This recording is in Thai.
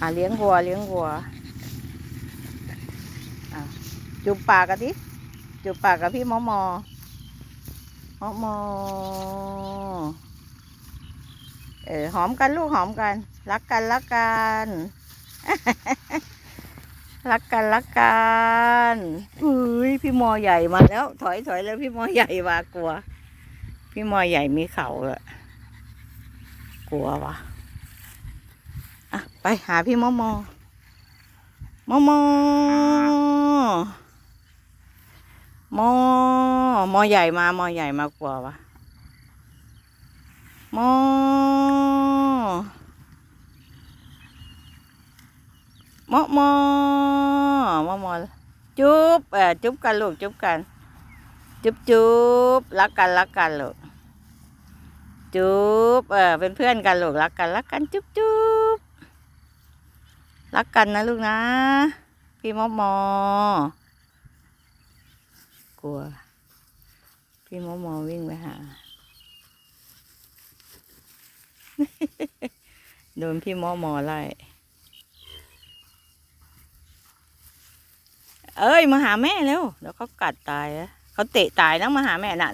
อะเลี้ยงวัวเลี้ยงวัวอะจูบปากกันดิจูบปากกับพี่มอมอมอมอเออหอมกันลูกหอมกัน รักกันรักกันรักกันรักกันอุ้ยพี่มอใหญ่มาแล้ว ถอยถอยแล้วพี่มอใหญ่มากลัว พี่มอใหญ่มีเขาเลยกลัววะ่ะ ไปหาพี่มอมอมอมอมอมอใหญ่มามอใหญ่มากลัววะมอมอมอมอมอจุ๊บเออจุ๊บกันลูกจุ๊บกัน จุ๊บจุ๊บรักกันรักกันลูกจุ๊บเออเป็นเพื่อนกันลูกรักกันรักกันจุ๊บจุ๊บ รักกันนะลูกนะ พี่มอมอกลัว พี่มอมอวิ่งไปหา โดนพี่มอมอไล่ เอ้ย มาหาแม่เร็วเดี๋ยวเขากัดตายเขาเตะตายนะมาหาแม่น่ะ